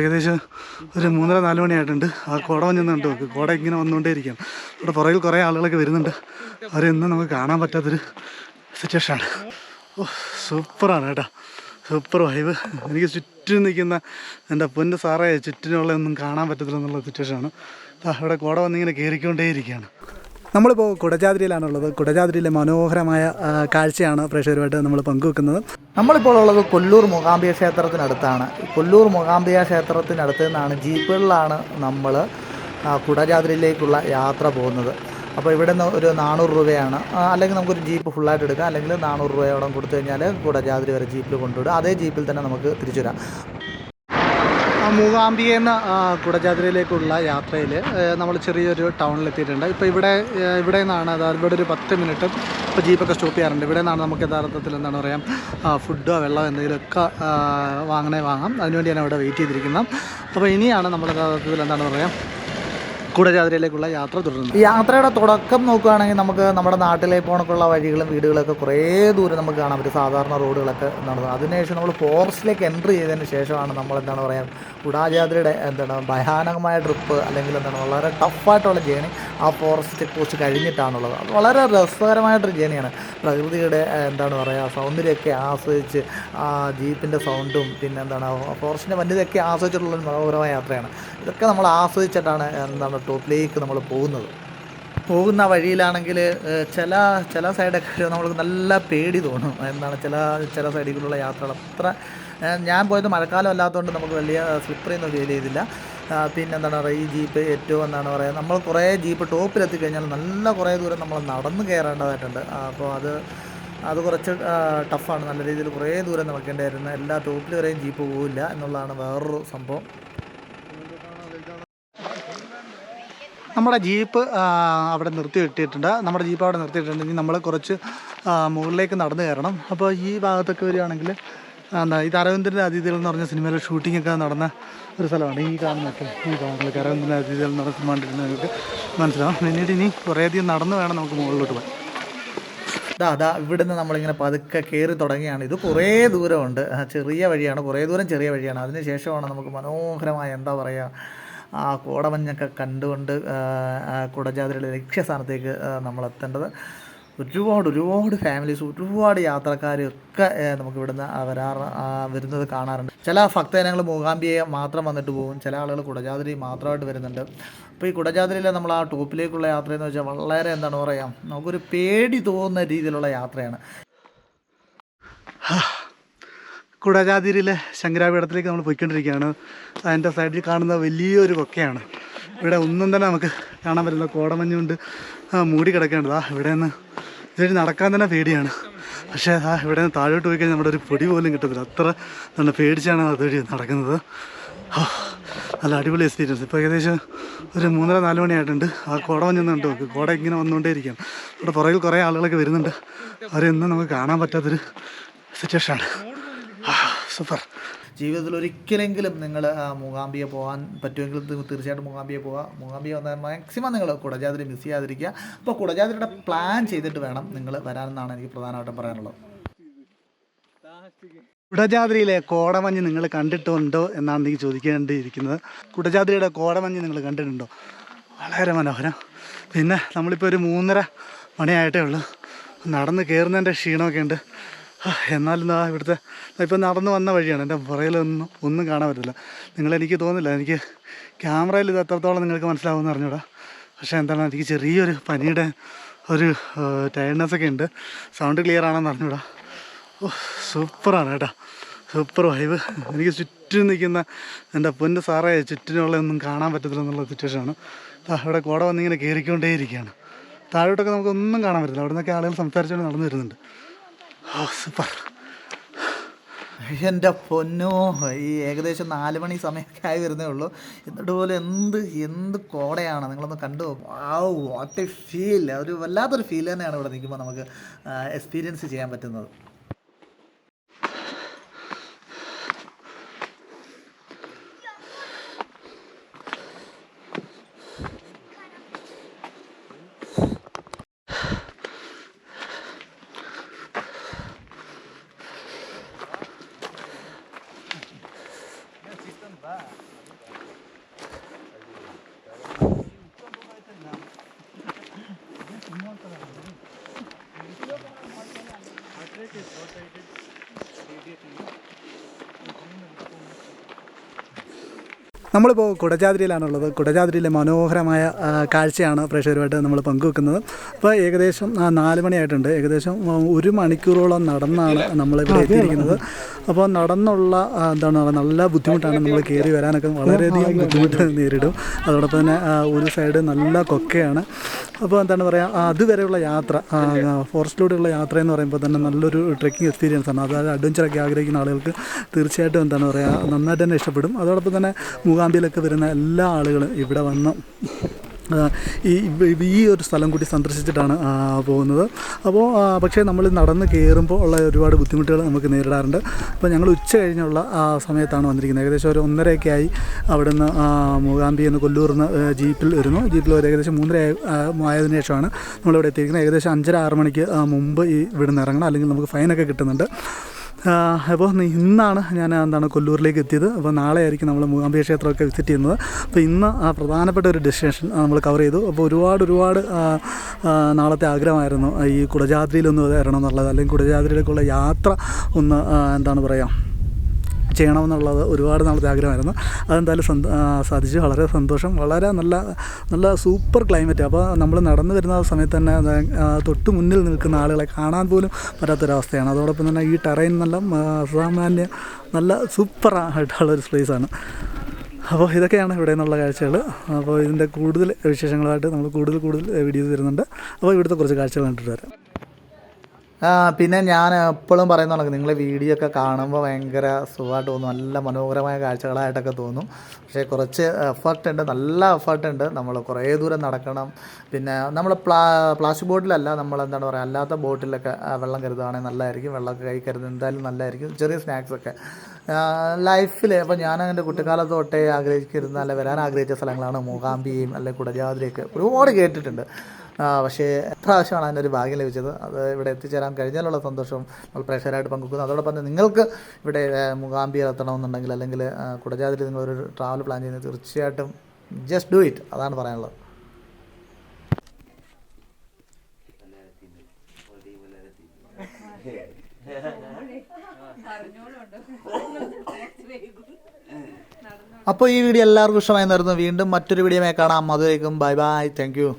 ഏകദേശം ഒരു മൂന്നര നാല് മണിയായിട്ടുണ്ട്. ആ കോട വന്നിട്ടുണ്ട് നോക്ക്. കോട ഇങ്ങനെ വന്നുകൊണ്ടേ ഇരിക്കുകയാണ് ഇവിടെ പുറകിൽ കുറേ ആളുകളൊക്കെ വരുന്നുണ്ട്. അവരെന്നും നമുക്ക് കാണാൻ പറ്റാത്തൊരു സിറ്റുവേഷനാണ് ഓ സൂപ്പറാണ് കേട്ടോ. സൂപ്പർ വൈബ് എനിക്ക് ചുറ്റും നിൽക്കുന്ന എന്റെ പൊന്ന സാറേ ചുറ്റിനുള്ള ഒന്നും കാണാൻ പറ്റത്തില്ല എന്നുള്ള സിറ്റുവേഷനാണ് ഇവിടെ കോട വന്നിങ്ങനെ കയറിക്കൊണ്ടേ ഇരിക്കുകയാണ് നമ്മളിപ്പോൾ കുടജാദ്രിയിലാണുള്ളത്. കുടജാദ്രിയിലെ മനോഹരമായ കാഴ്ചയാണ് പ്രേക്ഷകരുമായിട്ട് നമ്മൾ പങ്കുവെക്കുന്നത്. നമ്മളിപ്പോൾ ഉള്ളത് കൊല്ലൂർ മൂകാംബിക ക്ഷേത്രത്തിനടുത്താണ്. കൊല്ലൂർ മൂകാംബിക ക്ഷേത്രത്തിനടുത്ത് നിന്നാണ് ജീപ്പുകളിലാണ് നമ്മൾ കുടജാദ്രിയിലേക്കുള്ള യാത്ര പോകുന്നത്. അപ്പോൾ ഇവിടെ നിന്ന് ഒരു നാനൂറ് രൂപയാണ്. അല്ലെങ്കിൽ നമുക്കൊരു ജീപ്പ് ഫുള്ളായിട്ട് എടുക്കാം. അല്ലെങ്കിൽ നാനൂറ് രൂപയോളം കൊടുത്തു കഴിഞ്ഞാൽ കുടജാദ്രി വരെ ജീപ്പിൽ കൊണ്ടുവിടും. അതേ ജീപ്പിൽ തന്നെ നമുക്ക് തിരിച്ചു വരാം. ആ എന്ന കുടജാതിരയിലേക്കുള്ള യാത്രയിൽ നമ്മൾ ചെറിയൊരു ടൗണിലെത്തിയിട്ടുണ്ട്. ഇപ്പോൾ ഇവിടെ ഇവിടെ നിന്നാണ് അതായത് ഇവിടെ ഒരു പത്ത് മിനിറ്റ് ഇപ്പോൾ ജീപ്പൊക്കെ സ്റ്റോപ്പ് ചെയ്യാറുണ്ട്. ഇവിടെ നിന്നാണ് നമുക്ക് യഥാർത്ഥത്തിൽ എന്താണ് പറയുക ഫുഡോ വെള്ളമോ എന്തെങ്കിലുമൊക്കെ വാങ്ങണേ വാങ്ങാം. അതിനുവേണ്ടിയാണ് ഇവിടെ വെയിറ്റ് ചെയ്തിരിക്കുന്നത് അപ്പോൾ ഇനിയാണ് നമ്മൾ യഥാർത്ഥത്തിൽ എന്താണ് പറയുക കുടജാദ്രിയിലേക്കുള്ള യാത്ര തുടരുന്നു. യാത്രയുടെ തുടക്കം നോക്കുകയാണെങ്കിൽ നമുക്ക് നമ്മുടെ നാട്ടിലേക്ക് പോണക്കുള്ള വഴികളും വീടുകളൊക്കെ കുറേ ദൂരം നമുക്ക് കാണാൻ പറ്റും. സാധാരണ റോഡുകളൊക്കെ നടന്നു. അതിനുശേഷം നമ്മൾ ഫോറസ്റ്റിലേക്ക് എൻട്രി ചെയ്തതിന് ശേഷമാണ് നമ്മൾ എന്താണ് പറയുക കുടാജാദ്രിയുടെ എന്താണ് ഭയാനകമായ ട്രിപ്പ് അല്ലെങ്കിൽ എന്താണ് വളരെ ടഫായിട്ടുള്ള ജേണി ആ ഫോറസ്റ്റ് പോസ്റ്റ് കഴിഞ്ഞിട്ടാണുള്ളത്. അത് വളരെ രസകരമായിട്ടൊരു ജേണിയാണ് പ്രകൃതിയുടെ എന്താണ് പറയുക സൗന്ദര്യമൊക്കെ ആസ്വദിച്ച് ആ ജീപ്പിന്റെ സൗണ്ടും പിന്നെ എന്താണ് ഫോറസ്റ്റിന്റെ വന്യതയൊക്കെ ആസ്വദിച്ചിട്ടുള്ള ഒരു മനോഹരമായ യാത്രയാണ്. ഇതൊക്കെ നമ്മൾ ആസ്വദിച്ചിട്ടാണ് എന്താണ് ടോപ്പിലേക്ക് നമ്മൾ പോകുന്നത്. പോകുന്ന വഴിയിലാണെങ്കിൽ ചില ചില സൈഡൊക്കെ നമുക്ക് നല്ല പേടി തോന്നും. എന്താണ് ചില ചില സൈഡിലുള്ള യാത്രകൾ അത്ര ഞാൻ പോയത് മഴക്കാലം അല്ലാത്തതുകൊണ്ട് നമുക്ക് വലിയ സ്ലിപ്പറി ഒന്നും ഫീൽ ചെയ്തില്ല. പിന്നെ എന്താണ് പറയുക ഈ ജീപ്പ് ഏറ്റവും എന്താണ് പറയുക നമ്മൾ കുറേ ജീപ്പ് ടോപ്പിലെത്തി കഴിഞ്ഞാൽ നല്ല കുറേ ദൂരം നമ്മൾ നടന്ന് കയറേണ്ടതായിട്ടുണ്ട്. അപ്പോൾ അത് അത് കുറച്ച് ടഫാണ്. നല്ല രീതിയിൽ കുറേ ദൂരം നടക്കേണ്ടായിരുന്നു എല്ലാ ടോപ്പിൽ വരെയും ജീപ്പ് പോവില്ല എന്നുള്ളതാണ് വേറൊരു സംഭവം. നമ്മുടെ ജീപ്പ് അവിടെ നിർത്തി ഇട്ടിട്ടുണ്ട് നമ്മുടെ ജീപ്പ് അവിടെ നിർത്തിയിട്ടുണ്ടെങ്കിൽ നമ്മൾ കുറച്ച് മുകളിലേക്ക് നടന്നു കയറണം. അപ്പോൾ ഈ ഭാഗത്തൊക്കെ വരികയാണെങ്കിൽ എന്താ ഇത് അരവിന്ദന്റെ അതിഥികൾ എന്ന് പറഞ്ഞ സിനിമയിലെ ഷൂട്ടിംഗ് ഒക്കെ നടന്ന ഒരു സ്ഥലമാണ്. ഈ കാണുന്നൊക്കെ ഈ കാണുന്നതൊക്കെ അരവിന്ദന്റെ അതിഥികൾ എന്ന് പറഞ്ഞ സിനിമ കണ്ടിരുന്ന നിങ്ങൾക്ക് മനസ്സിലാവും. പിന്നീട് ഇനി കുറേയധികം നടന്നു വേണം നമുക്ക് മുകളിലോട്ട് പോകാൻ. ഇതാ അതാ ഇവിടുന്ന് നമ്മളിങ്ങനെ പതുക്കെ കയറി തുടങ്ങിയാണ് ഇത് കുറേ ദൂരമുണ്ട്. ചെറിയ വഴിയാണ്. കുറേ ദൂരം ചെറിയ വഴിയാണ്. അതിന് ശേഷമാണ് നമുക്ക് മനോഹരമായ എന്താ പറയുക ആ കോടമഞ്ഞൊക്കെ കണ്ടുകൊണ്ട് കുടജാതിരയുടെ ലക്ഷ്യസ്ഥാനത്തേക്ക് നമ്മളെത്തേണ്ടത്. ഒരുപാട് ഒരുപാട് ഫാമിലീസ് ഒരുപാട് യാത്രക്കാരൊക്കെ നമുക്ക് ഇവിടുന്ന് വരാറ് വരുന്നത് കാണാറുണ്ട്. ചില ഭക്തജനങ്ങൾ മൂകാംബിയെ മാത്രം വന്നിട്ട് പോകും. ചില ആളുകൾ കുടജാതിരി മാത്രമായിട്ട് വരുന്നുണ്ട്. അപ്പോൾ ഈ കുടജാതിരിയിലെ നമ്മൾ ആ ടോപ്പിലേക്കുള്ള യാത്രയെന്ന് വെച്ചാൽ വളരെ എന്താണ് പറയുക നമുക്കൊരു പേടി തോന്നുന്ന രീതിയിലുള്ള യാത്രയാണ്. കുടജാതിരിയിലെ ശങ്കരാപീഠത്തിലേക്ക് നമ്മൾ പോയിക്കൊണ്ടിരിക്കുകയാണ്. അതിന്റെ സൈഡിൽ കാണുന്ന വലിയൊരു കൊക്കയാണ്. ഇവിടെ ഒന്നും തന്നെ നമുക്ക് കാണാൻ പറ്റില്ല. കോടമഞ്ഞ് കൊണ്ട് ആ, മൂടി കിടക്കേണ്ടതാ ഇവിടെ നിന്ന് ഇതുവഴി നടക്കാൻ തന്നെ പേടിയാണ്. പക്ഷേ ആ ഇവിടെ നിന്ന് താഴോട്ട് പോയി കഴിഞ്ഞാൽ നമ്മുടെ ഒരു പൊടി പോലും കിട്ടത്തില്ല. അത്ര നല്ല പേടിച്ചാണ് അതുവഴി നടക്കുന്നത്. നല്ല അടിപൊളി എക്സ്പീരിയൻസ് ഇപ്പോൾ ഏകദേശം ഒരു മൂന്നര നാല് മണിയായിട്ടുണ്ട് ആ കോട വന്നിരുന്നുണ്ട് നോക്ക്. കോട ഇങ്ങനെ വന്നുകൊണ്ടേ ഇരിക്കുകയാണ്. ഇവിടെ പുറകിൽ കുറേ ആളുകളൊക്കെ വരുന്നുണ്ട്. അവരെന്നും നമുക്ക് കാണാൻ പറ്റാത്തൊരു സിറ്റുവേഷനാണ് സൂപ്പർ ജീവിതത്തിൽ ഒരിക്കലെങ്കിലും നിങ്ങൾ മൂകാംബിയെ പോകാൻ പറ്റുമെങ്കിൽ തീർച്ചയായിട്ടും മൂകാംബിയെ പോവുക മൂകാംബിയെ വന്നാൽ മാക്സിമം നിങ്ങൾ കുടജാതിരി മിസ് ചെയ്യാതിരിക്കുക. അപ്പോൾ കുടജാതിരിയുടെ പ്ലാൻ ചെയ്തിട്ട് വേണം നിങ്ങൾ വരാനെന്നാണ് എനിക്ക് പ്രധാനമായിട്ടും പറയാനുള്ളത്. കുടജാതിരിയിലെ കോടമഞ്ഞ് നിങ്ങൾ കണ്ടിട്ടുണ്ടോ എന്നാണ് എനിക്ക് ചോദിക്കേണ്ടിയിരിക്കുന്നത്. കുടജാതിരിയുടെ കോടമഞ്ഞ് നിങ്ങൾ കണ്ടിട്ടുണ്ടോ? വളരെ മനോഹരം. പിന്നെ നമ്മളിപ്പോൾ ഒരു മൂന്നര മണിയായിട്ടേ ഉള്ളൂ. നടന്ന് കയറുന്നതിന്റെ ക്ഷീണമൊക്കെ ഉണ്ട്. എന്നാലും ഇതാ ഇവിടുത്തെ ഇപ്പം നടന്നു വന്ന വഴിയാണ്. എന്റെ പുറകിലൊന്നും ഒന്നും കാണാൻ പറ്റില്ല നിങ്ങളെനിക്ക് തോന്നില്ല എനിക്ക് ക്യാമറയിൽ ഇത് എത്രത്തോളം നിങ്ങൾക്ക് മനസ്സിലാവുമെന്ന് അറിഞ്ഞൂടാ. പക്ഷേ എന്താണ് എനിക്ക് ചെറിയൊരു പനിയുടെ ഒരു ടയർഡ്നെസ് ഒക്കെ ഉണ്ട്. സൗണ്ട് ക്ലിയർ ആണെന്ന് അറിഞ്ഞൂടാ. ഓ സൂപ്പറാണ് കേട്ടോ. സൂപ്പർ വൈബ് എനിക്ക് ചുറ്റും നിൽക്കുന്ന എന്റെ പൊന്ന് സാറേ ചുറ്റിനുള്ള ഒന്നും കാണാൻ പറ്റത്തില്ല എന്നുള്ള സിറ്റുവേഷനാണ് അവിടെ കോട വന്നിങ്ങനെ കയറിക്കൊണ്ടേയിരിക്കുകയാണ് താഴോട്ടൊക്കെ നമുക്കൊന്നും കാണാൻ പറ്റില്ല അവിടെ നിന്നൊക്കെ ആളുകൾ സംസാരിച്ചുകൊണ്ട് നടന്നു വരുന്നുണ്ട്. സൂപ്പർ. എന്റെ പൊന്നോ ഈ ഏകദേശം നാല് മണി സമയമൊക്കെ ആയി വരുന്നേ ഉള്ളൂ. എന്നിട്ട് പോലെ എന്ത് എന്ത് കോടയാണ് നിങ്ങളൊന്ന് കണ്ടു വാട്ട് എ ഫീൽ ഒരു വല്ലാത്തൊരു ഫീൽ തന്നെയാണ് ഇവിടെ നിൽക്കുമ്പോൾ നമുക്ക് എക്സ്പീരിയൻസ് ചെയ്യാൻ പറ്റുന്നത്. നമ്മളിപ്പോൾ കുടജാതിരിയിലാണുള്ളത് കുടജാദ്രിയിലെ മനോഹരമായ കാഴ്ചയാണ് പ്രേക്ഷകരുമായിട്ട് നമ്മൾ പങ്കുവെക്കുന്നത്. അപ്പോൾ ഏകദേശം നാല് മണിയായിട്ടുണ്ട്. ഏകദേശം ഒരു മണിക്കൂറോളം നടന്നാണ് നമ്മളിവിടെ എത്തിയിരിക്കുന്നത്. അപ്പോൾ നടന്നുള്ള എന്താണ് നല്ല ബുദ്ധിമുട്ടാണ് നമ്മൾ കയറി വരാനൊക്കെ വളരെയധികം ബുദ്ധിമുട്ട് നേരിടും. അതോടൊപ്പം തന്നെ ഒരു സൈഡ് നല്ല കൊക്കയാണ്. അപ്പോൾ എന്താണ് പറയുക അതുവരെയുള്ള യാത്ര ഫോറസ്റ്റിലൂടെയുള്ള യാത്ര എന്ന് പറയുമ്പോൾ തന്നെ നല്ലൊരു ട്രെക്കിംഗ് എക്സ്പീരിയൻസ് ആണ്. അതായത് അഡ്വഞ്ചറൊക്കെ ആഗ്രഹിക്കുന്ന ആളുകൾക്ക് തീർച്ചയായിട്ടും എന്താണ് പറയുക നന്നായിട്ട് തന്നെ ഇഷ്ടപ്പെടും. അതോടൊപ്പം തന്നെ മൂകാംബിയിലൊക്കെ വരുന്ന എല്ലാ ആളുകളും ഇവിടെ വന്ന് ഈ ഈ ഒരു സ്ഥലം കൂടി സന്ദർശിച്ചിട്ടാണ് പോകുന്നത്. അപ്പോൾ പക്ഷേ നമ്മൾ നടന്ന് കയറുമ്പോൾ ഉള്ള ഒരുപാട് ബുദ്ധിമുട്ടുകൾ നമുക്ക് നേരിടാറുണ്ട്. അപ്പോൾ ഞങ്ങൾ ഉച്ച കഴിഞ്ഞുള്ള ആ സമയത്താണ് വന്നിരിക്കുന്നത്. ഏകദേശം ഒരു ഒന്നരയൊക്കെ ആയി ആ, മൂകാംബി എന്ന് കൊല്ലൂർന്ന് ജീപ്പിൽ വരുന്നു. ജീപ്പിൽ ഒരു ഏകദേശം മൂന്നര ആയതിനു ശേഷമാണ് നമ്മളിവിടെ എത്തിയിരിക്കുന്നത്. ഏകദേശം അഞ്ചര ആറ് മണിക്ക് മുമ്പ് ഈ ഇവിടുന്ന് ഇറങ്ങണം. അല്ലെങ്കിൽ നമുക്ക് ഫൈനൊക്കെ കിട്ടുന്നുണ്ട്. അപ്പോൾ ഇന്നാണ് ഞാൻ എന്താണ് കൊല്ലൂരിലേക്ക് എത്തിയത്. അപ്പോൾ നാളെ ആയിരിക്കും നമ്മൾ മൂകാംബിക ക്ഷേത്രമൊക്കെ വിസിറ്റ് ചെയ്യുന്നത്. അപ്പോൾ ഇന്ന് ആ പ്രധാനപ്പെട്ട ഒരു ഡെസ്റ്റിനേഷൻ നമ്മൾ കവർ ചെയ്തു. അപ്പോൾ ഒരുപാട് ഒരുപാട് നാളത്തെ ആഗ്രഹമായിരുന്നു. ഈ കുടജാദ്രിയിലൊന്ന് വരണം എന്നുള്ളത് അല്ലെങ്കിൽ കുടജാദ്രിയിലേക്കുള്ള യാത്ര ഒന്ന് എന്താണ് പറയുക ചെയ്യണമെന്നുള്ളത് ഒരുപാട് നാളത്തെ ആഗ്രഹമായിരുന്നു. അതെന്തായാലും സാധിച്ചു. വളരെ സന്തോഷം. വളരെ നല്ല നല്ല സൂപ്പർ ക്ലൈമറ്റ്. അപ്പോൾ നമ്മൾ നടന്നു വരുന്ന സമയത്ത് തന്നെ തൊട്ട് മുന്നിൽ നിൽക്കുന്ന ആളുകളെ കാണാൻ പോലും പറ്റാത്തൊരവസ്ഥയാണ്. അതോടൊപ്പം തന്നെ ഈ ടെറൈൻ നല്ല സാമാന്യ നല്ല സൂപ്പർ ആയിട്ടുള്ള ഒരു സ്പേസാണ് അപ്പോൾ ഇതൊക്കെയാണ് ഇവിടെ നിന്നുള്ള കാഴ്ചകൾ. അപ്പോൾ ഇതിന്റെ കൂടുതൽ വിശേഷങ്ങളായിട്ട് നമ്മൾ കൂടുതൽ കൂടുതൽ വീഡിയോസ് വരുന്നുണ്ട്. അപ്പോൾ ഇവിടുത്തെ കുറച്ച് കാഴ്ചകൾ കണ്ടിട്ട് വരാം. പിന്നെ ഞാൻ എപ്പോഴും പറയുന്ന കണക്ക് നിങ്ങൾ വീഡിയോ ഒക്കെ കാണുമ്പോൾ ഭയങ്കര സുഖമായിട്ട് തോന്നും. നല്ല മനോഹരമായ കാഴ്ചകളായിട്ടൊക്കെ തോന്നും. പക്ഷേ കുറച്ച് എഫർട്ട് ഉണ്ട് നല്ല എഫർട്ട് ഉണ്ട്. നമ്മൾ കുറേ ദൂരം നടക്കണം. പിന്നെ നമ്മൾ പ്ലാ പ്ലാസ്റ്റിക് ബോട്ടിലല്ല നമ്മൾ എന്താണ് പറയുക അല്ലാത്ത ബോട്ടിലൊക്കെ വെള്ളം കരുതുകയാണെങ്കിൽ നല്ലതായിരിക്കും. വെള്ളമൊക്കെ കൈ കരുതുന്നത് എന്തായാലും നല്ലതായിരിക്കും. ചെറിയ സ്നാക്സൊക്കെ ലൈഫിൽ അപ്പോൾ ഞാൻ എന്റെ കുട്ടിക്കാലത്ത് തൊട്ടേ ആഗ്രഹിച്ചിരുന്ന അല്ലെ വരാൻ ആഗ്രഹിച്ച സ്ഥലങ്ങളാണ് മൂകാംബിയും അല്ലെങ്കിൽ കുടജാതിരിയൊക്കെ ഒരുപാട് കേട്ടിട്ടുണ്ട്. പക്ഷേ പ്രാവശ്യമാണ് അതിന്റെ ഒരു ഭാഗ്യം ലഭിച്ചത്. അത് ഇവിടെ എത്തിച്ചേരാൻ കഴിഞ്ഞാലുള്ള സന്തോഷവും നമ്മൾ പ്രേക്ഷകരായിട്ട് പങ്കുവെക്കുന്നു. അതോടൊപ്പം തന്നെ നിങ്ങൾക്ക് ഇവിടെ മുഖാംബിയർ എത്തണമെന്നുണ്ടെങ്കിൽ അല്ലെങ്കിൽ കുടജാതിൽ നിങ്ങളൊരു ട്രാവൽ പ്ലാൻ ചെയ്യുന്നത് തീർച്ചയായിട്ടും ജസ്റ്റ് ഡു ഇറ്റ് അതാണ് പറയാനുള്ളത്. അപ്പോൾ ഈ വീഡിയോ എല്ലാവർക്കും ഇഷ്ടമായി നേരുന്നു വീണ്ടും മറ്റൊരു വീഡിയോമായി കാണാം. അതുവരേക്കും ബൈ ബൈ. Thank you